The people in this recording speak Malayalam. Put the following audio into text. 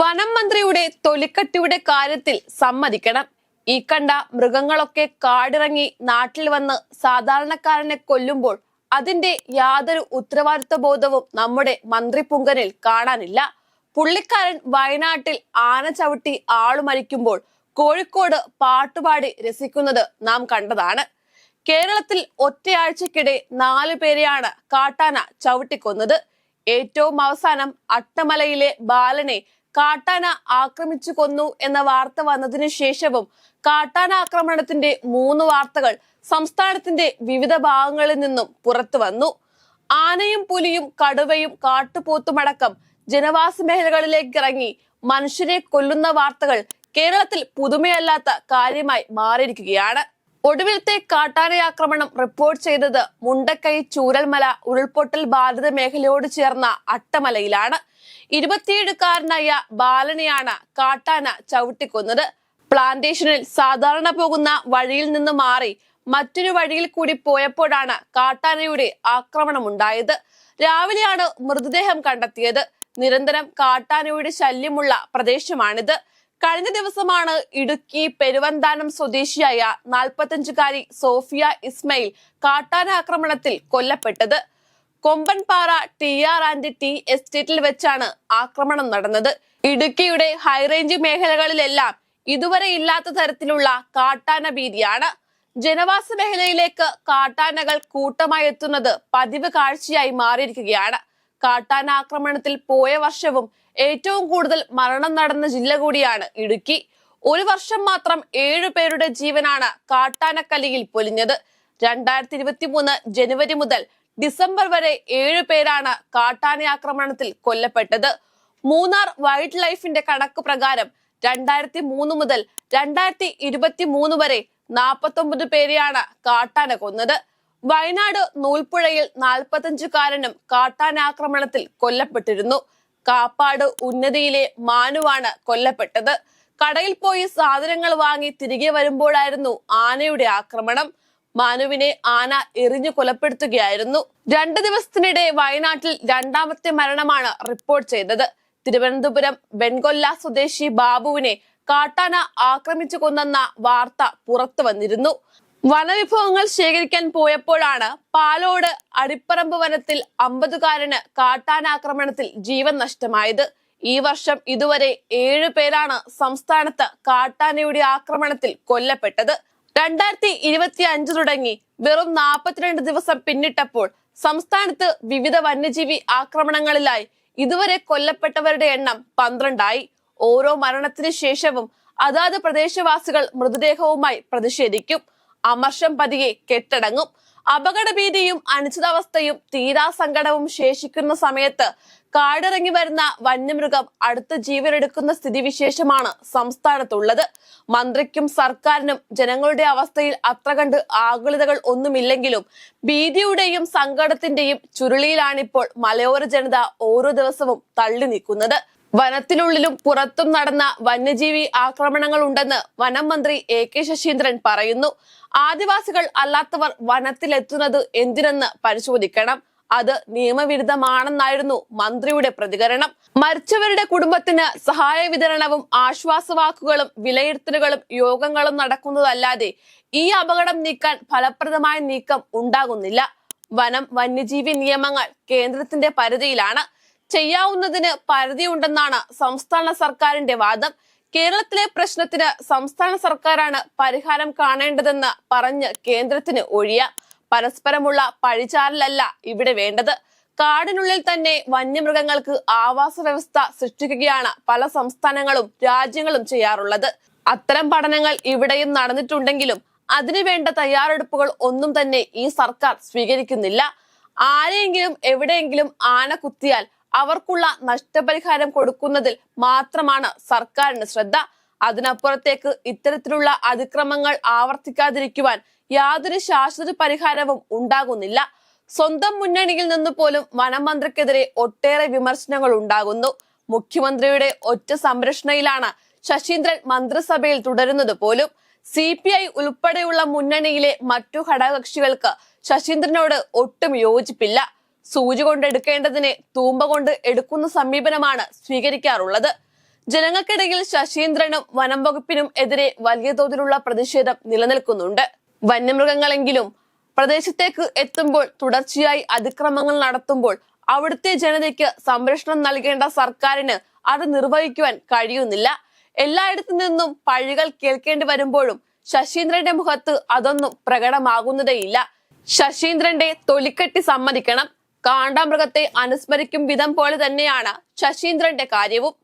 വനം മന്ത്രിയുടെ തൊലിക്കട്ടിയുടെ കാര്യത്തിൽ സമ്മതിക്കണം. ഈ കണ്ട മൃഗങ്ങളൊക്കെ കാടിറങ്ങി നാട്ടിൽ വന്ന് സാധാരണക്കാരനെ കൊല്ലുമ്പോൾ അതിന്റെ യാതൊരു ഉത്തരവാദിത്വ ബോധവും നമ്മുടെ മന്ത്രി പുങ്കനിൽ കാണാനില്ല. പുള്ളിക്കാരൻ വയനാട്ടിൽ ആന ചവിട്ടി ആളു മരിക്കുമ്പോൾ കോഴിക്കോട് പാട്ടുപാടി രസിക്കുന്നത് നാം കണ്ടതാണ്. കേരളത്തിൽ ഒറ്റയാഴ്ചക്കിടെ നാലു പേരെയാണ് കാട്ടാന ചവിട്ടിക്കൊന്നത്. ഏറ്റവും അവസാനം അട്ടമലയിലെ ബാലനെ കാട്ടാന ആക്രമിച്ചു കൊന്നു എന്ന വാർത്ത വന്നതിനു ശേഷവും കാട്ടാന ആക്രമണത്തിന്റെ മൂന്ന് വാർത്തകൾ സംസ്ഥാനത്തിന്റെ വിവിധ ഭാഗങ്ങളിൽ നിന്നും പുറത്തു വന്നു. ആനയും പുലിയും കടുവയും കാട്ടുപോത്തുമടക്കം ജനവാസ മേഖലകളിലേക്ക് ഇറങ്ങി മനുഷ്യരെ കൊല്ലുന്ന വാർത്തകൾ കേരളത്തിൽ പുതുമയല്ലാത്ത കാര്യമായി മാറിയിരിക്കുകയാണ്. ഒടുവിലത്തെ കാട്ടാനയാക്രമണം റിപ്പോർട്ട് ചെയ്തത് മുണ്ടക്കൈ ചൂരൽമല ഉരുൾപൊട്ടൽ ബാധിത മേഖലയോട് ചേർന്ന അട്ടമലയിലാണ്. ഇരുപത്തിയേഴുകാരനായ ബാലനെയാണ് കാട്ടാന ചവിട്ടിക്കൊന്നത്. പ്ലാന്റേഷനിൽ സാധാരണ പോകുന്ന വഴിയിൽ നിന്ന് മാറി മറ്റൊരു വഴിയിൽ കൂടി പോയപ്പോഴാണ് കാട്ടാനയുടെ ആക്രമണമുണ്ടായത്. രാവിലെയാണ് മൃതദേഹം കണ്ടെത്തിയത്. നിരന്തരം കാട്ടാനയുടെ ശല്യമുള്ള പ്രദേശമാണിത്. കഴിഞ്ഞ ദിവസമാണ് ഇടുക്കി പെരുവന്താനം സ്വദേശിയായ നാൽപ്പത്തഞ്ചുകാരി സോഫിയ ഇസ്മയിൽ കാട്ടാന ആക്രമണത്തിൽ കൊല്ലപ്പെട്ടത്. Kombanpara T R and T എസ്റ്റേറ്റിൽ വെച്ചാണ് ആക്രമണം നടന്നത്. ഇടുക്കിയുടെ ഹൈറേഞ്ച് മേഖലകളിലെല്ലാം ഇതുവരെ ഇല്ലാത്ത തരത്തിലുള്ള കാട്ടാന ഭീതിയാണ്. ജനവാസ മേഖലയിലേക്ക് കാട്ടാനകൾ കൂട്ടമായി എത്തുന്നത് പതിവ് കാഴ്ചയായി മാറിയിരിക്കുകയാണ്. കാട്ടാന ആക്രമണത്തിൽ പോയ വർഷവും ഏറ്റവും കൂടുതൽ മരണം നടന്ന ജില്ല കൂടിയാണ് ഇടുക്കി. ഒരു വർഷം മാത്രം ഏഴു പേരുടെ ജീവനാണ് കാട്ടാനക്കലിയിൽ പൊലിഞ്ഞത്. രണ്ടായിരത്തി ഇരുപത്തി മൂന്ന് ജനുവരി മുതൽ ഡിസംബർ വരെ ഏഴു പേരാണ് കാട്ടാന ആക്രമണത്തിൽ കൊല്ലപ്പെട്ടത്. മൂന്നാർ വൈൽഡ് ലൈഫിന്റെ കണക്ക് പ്രകാരം രണ്ടായിരത്തി മൂന്ന് മുതൽ രണ്ടായിരത്തി ഇരുപത്തി മൂന്ന് വരെ നാൽപ്പത്തൊമ്പത് പേരെയാണ് കാട്ടാന കൊന്നത്. വയനാട് നൂൽപ്പുഴയിൽ നാൽപ്പത്തഞ്ചുകാരനും കാട്ടാനാക്രമണത്തിൽ കൊല്ലപ്പെട്ടിരുന്നു. കാപ്പാട് ഉന്നതിയിലെ മാനുവാണ് കൊല്ലപ്പെട്ടത്. കടയിൽ പോയി സാധനങ്ങൾ വാങ്ങി തിരികെ വരുമ്പോഴായിരുന്നു ആനയുടെ ആക്രമണം. മാനുവിനെ ആന എറിഞ്ഞു കൊലപ്പെടുത്തുകയായിരുന്നു. രണ്ട് ദിവസത്തിനിടെ വയനാട്ടിൽ രണ്ടാമത്തെ മരണമാണ് റിപ്പോർട്ട് ചെയ്തത്. തിരുവനന്തപുരം വെൺകൊല്ല സ്വദേശി ബാബുവിനെ കാട്ടാന ആക്രമിച്ചു കൊന്നെന്ന വാർത്ത പുറത്തു വന്നിരുന്നു. വനവിഭവങ്ങൾ ശേഖരിക്കാൻ പോയപ്പോഴാണ് പാലോട് അടിപ്പറമ്പ് വനത്തിൽ അമ്പതുകാരന് കാട്ടാനാക്രമണത്തിൽ ജീവൻ നഷ്ടമായത്. ഈ വർഷം ഇതുവരെ ഏഴു പേരാണ് സംസ്ഥാനത്ത് കാട്ടാനയുടെ ആക്രമണത്തിൽ കൊല്ലപ്പെട്ടത്. രണ്ടായിരത്തി ഇരുപത്തി അഞ്ച് തുടങ്ങി. വെറും നാൽപ്പത്തിരണ്ട് ദിവസം പിന്നിട്ടപ്പോൾ സംസ്ഥാനത്ത് വിവിധ വന്യജീവി ആക്രമണങ്ങളിലായി. ഇതുവരെ കൊല്ലപ്പെട്ടവരുടെ എണ്ണം പന്ത്രണ്ടായി. ഓരോ മരണത്തിന് ശേഷവും അതാത് പ്രദേശവാസികൾ മൃതദേഹവുമായി പ്രതിഷേധിക്കും. അമർഷം പതിയെ കെട്ടടങ്ങും. അപകടഭീതിയും അനിശ്ചിതാവസ്ഥയും തീരാ സങ്കടവും ശേഷിക്കുന്ന സമയത്ത് കാടിറങ്ങി വരുന്ന വന്യമൃഗം അടുത്ത ജീവനെടുക്കുന്ന സ്ഥിതിവിശേഷമാണ് സംസ്ഥാനത്തുള്ളത്. മന്ത്രിക്കും സർക്കാരിനും ജനങ്ങളുടെ അവസ്ഥയിൽ അത്ര കണ്ട് ആകുലതകൾ ഒന്നുമില്ലെങ്കിലും ഭീതിയുടെയും സങ്കടത്തിന്റെയും ചുരുളിയിലാണിപ്പോൾ മലയോര ജനത ഓരോ ദിവസവും തള്ളി നീക്കുന്നത് വനത്തിനുള്ളിലും പുറത്തും നടന്ന വന്യജീവി ആക്രമണങ്ങൾ ഉണ്ടെന്ന് വനം മന്ത്രി എ കെ ശശീന്ദ്രൻ പറയുന്നു. ആദിവാസികൾ അല്ലാത്തവർ വനത്തിലെത്തുന്നത് എന്തിനെന്ന് പരിശോധിക്കണം. അത് നിയമവിരുദ്ധമാണെന്നായിരുന്നു മന്ത്രിയുടെ പ്രതികരണം. മരിച്ചവരുടെ കുടുംബത്തിന് സഹായ വിതരണവും ആശ്വാസവാക്കുകളും വിലയിരുത്തലുകളും യോഗങ്ങളും നടക്കുന്നതല്ലാതെ ഈ അപകടം നീക്കാൻ ഫലപ്രദമായ നീക്കം ഉണ്ടാകുന്നില്ല. വനം വന്യജീവി നിയമങ്ങൾ കേന്ദ്രത്തിന്റെ പരിധിയിലാണ്. ചെയ്യാവുന്നതിന് പരിധിയുണ്ടെന്നാണ് സംസ്ഥാന സർക്കാരിന്റെ വാദം. കേരളത്തിലെ പ്രശ്നത്തിന് സംസ്ഥാന സർക്കാരാണ് പരിഹാരം കാണേണ്ടതെന്ന് പറഞ്ഞ് കേന്ദ്രത്തിന് ഒഴിയ. പരസ്പരമുള്ള പഴിചാരലല്ല ഇവിടെ വേണ്ടത്. കാടിനുള്ളിൽ തന്നെ വന്യമൃഗങ്ങൾക്ക് ആവാസ വ്യവസ്ഥ സൃഷ്ടിക്കുകയാണ് പല സംസ്ഥാനങ്ങളും രാജ്യങ്ങളും ചെയ്യാറുള്ളത്. അത്തരം പഠനങ്ങൾ ഇവിടെയും നടന്നിട്ടുണ്ടെങ്കിലും അതിനുവേണ്ട തയ്യാറെടുപ്പുകൾ ഒന്നും തന്നെ ഈ സർക്കാർ സ്വീകരിക്കുന്നില്ല. ആരെയെങ്കിലും എവിടെയെങ്കിലും ആന കുത്തിയാൽ അവർക്കുള്ള നഷ്ടപരിഹാരം കൊടുക്കുന്നതിൽ മാത്രമാണ് സർക്കാരിന് ശ്രദ്ധ. അതിനപ്പുറത്തേക്ക് ഇത്തരത്തിലുള്ള അതിക്രമങ്ങൾ ആവർത്തിക്കാതിരിക്കുവാൻ യാതൊരു ശാശ്വത പരിഹാരവും ഉണ്ടാകുന്നില്ല. സ്വന്തം മുന്നണിയിൽ നിന്ന് പോലും വനമന്ത്രിക്കെതിരെ ഒട്ടേറെ വിമർശനങ്ങൾ ഉണ്ടാകുന്നു. മുഖ്യമന്ത്രിയുടെ ഒറ്റ സംരക്ഷണയിലാണ് ശശീന്ദ്രൻ മന്ത്രിസഭയിൽ തുടരുന്നത് പോലും. സി പി ഐ ഉൾപ്പെടെയുള്ള മുന്നണിയിലെ മറ്റു ഘടകകക്ഷികൾക്ക് ശശീന്ദ്രനോട് ഒട്ടും യോജിപ്പില്ല. സൂചി കൊണ്ട് എടുക്കേണ്ടതിനെ തൂമ്പ കൊണ്ട് എടുക്കുന്ന സമീപനമാണ് സ്വീകരിക്കാറുള്ളത്. ജനങ്ങൾക്കിടയിൽ ശശീന്ദ്രനും വനം വകുപ്പിനും എതിരെ വലിയ തോതിലുള്ള പ്രതിഷേധം നിലനിൽക്കുന്നുണ്ട്. വന്യമൃഗങ്ങളെങ്കിലും പ്രദേശത്തേക്ക് എത്തുമ്പോൾ തുടർച്ചയായി അതിക്രമങ്ങൾ നടത്തുമ്പോൾ അവിടുത്തെ ജനതയ്ക്ക് സംരക്ഷണം നൽകേണ്ട സർക്കാരിന് അത് നിർവഹിക്കുവാൻ കഴിയുന്നില്ല. എല്ലായിടത്തു നിന്നും പഴികൾ കേൾക്കേണ്ടി വരുമ്പോഴും ശശീന്ദ്രന്റെ മുഖത്ത് അതൊന്നും പ്രകടമാകുന്നതേയില്ല. ശശീന്ദ്രന്റെ തൊലിക്കെട്ടി സമ്മതിക്കണം. കാണ്ടാമൃഗത്തെ അനുസ്മരിക്കും വിധം പോലെ തന്നെയാണ് ശശീന്ദ്രന്റെ കാര്യവും.